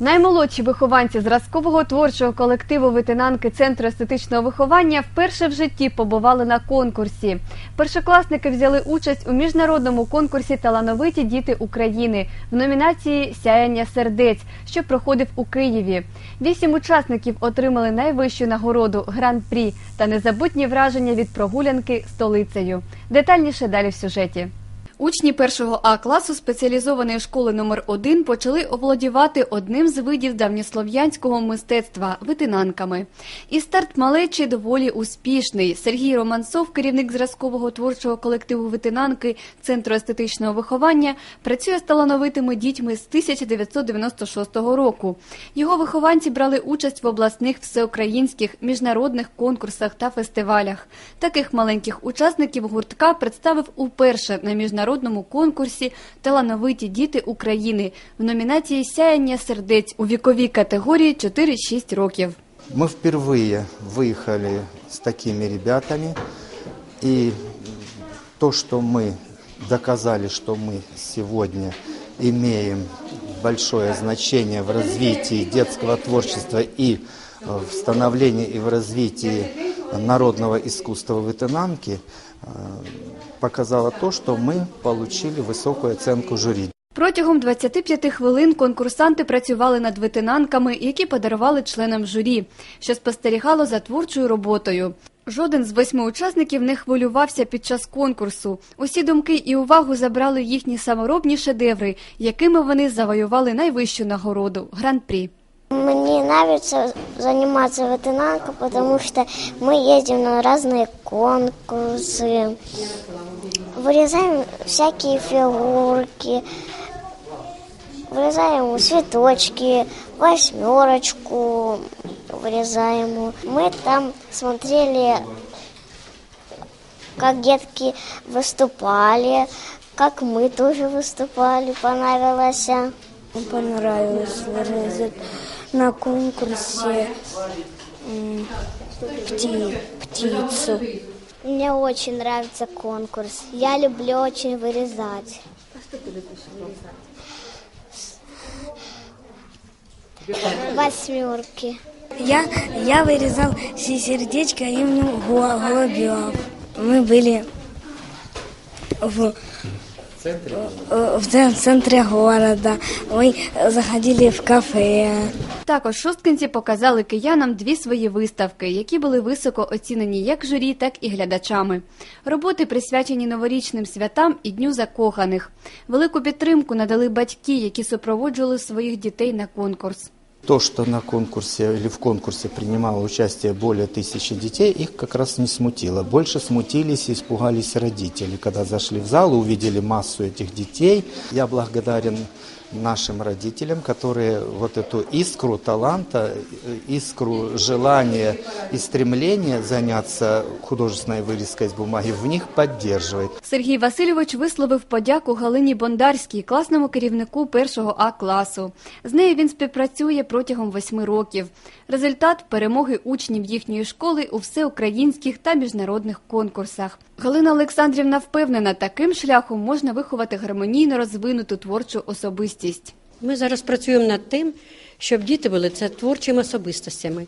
Наймолодші вихованці зразкового творчого колективу ветенанки Центру естетичного виховання вперше в житті побували на конкурсі. Першокласники взяли участь у міжнародному конкурсі Талановиті діти України в номінації Сяяння сердець, що проходив у Києві. Вісім учасників отримали найвищу нагороду гран-прі та незабутні враження від прогулянки столицею. Детальніше далі в сюжеті. Учні першого А класу спеціалізованої школи номер 1 почали оволодівати одним з видів давньослов'янського мистецтва витинанками. І старт малечі доволі успішний. Сергій Романцов, керівник зразкового творчого колективу витинанки Центру естетичного виховання, працює з талановитими дітьми з 1996 року. Його вихованці брали участь в обласних всеукраїнських міжнародних конкурсах та фестивалях. Таких маленьких учасників гуртка представив уперше на міжнародному конкурсі Талановиті діти України в номінації Сяяння сердець у віковій категорії 4-6 років. Мы впервые выехали с такими ребятами, и то, что мы доказали, что мы сегодня имеем большое значение в развитии детского творчества и э, в становлении и в развитии народного искусства вытынанки, э, показало то, что мы получили высокую оценку жюри. Протягом 25 хвилин конкурсанти працювали над витинанками, які подарували членам журі, що спостерігало за творчою роботою. Жоден з восьми учасників не хвилювався під час конкурсу. Усі думки і увагу забрали їхні саморобні шедеври, якими вони завоювали найвищу нагороду гран-прі. Мне нравится заниматься ветенанкой, потому что мы ездим на разные конкурсы, вырезаем всякие фигурки, вырезаем цветочки, восьмерочку вырезаем. Мы там смотрели, как детки выступали, как мы тоже выступали, понравилось. понравилось вырезать на конкурсе пти, птицу. Мне очень нравится конкурс. Я люблю очень вырезать. Восьмерки. Я, я вырезал сердечко имени голубев. Мы были в э, в центре города. Ми заходили в кафе. Також шосткинці показали киянам дві свої виставки, які були високо оцінені як журі, так і глядачами. Роботи присвячені новорічним святам і Дню закоханих. Велику підтримку надали батьки, які супроводжували своїх дітей на конкурс. То, что на конкурсе или в конкурсе принимало участие более тысячи детей, их как раз не смутило. Больше смутились и испугались родители, когда зашли в зал и увидели массу этих детей. Я благодарен нашим родителям, которые вот эту искру таланта, э, искру желания и стремления заняться художественной вырезкой из бумаги в них поддерживает. Сергій Васильович висловив подяку Галині Бондарській, класному керівнику першого А класу. З нею він співпрацює протягом восьми років. Результат перемоги учнів їхньої школи у всеукраїнських та міжнародних конкурсах. Галина Олександрівна впевнена, таким шляхом можна виховати гармонійно розвинуту творчу особистість. Ми зараз працюємо над тим, щоб діти були це творчими особистостями.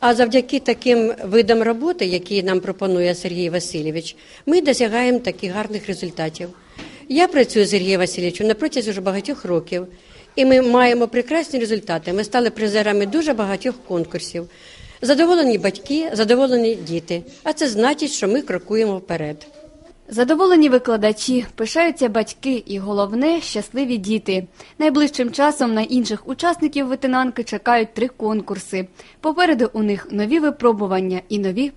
А завдяки таким видам роботи, які нам пропонує Сергій Васильович, ми досягаємо таких гарних результатів. Я працюю з Сергієм Васильовичем на протязі вже багатьох років, і ми маємо прекрасні результати. Ми стали призерами дуже багатьох конкурсів. Задоволені батьки, задоволені діти. А це значить, що ми крокуємо вперед. Задоволені викладачі, пишаються батьки і головне щасливі діти. Найближчим часом на інших учасників ветенанки чекають три конкурси. Попереду у них нові випробування і нові перемоги.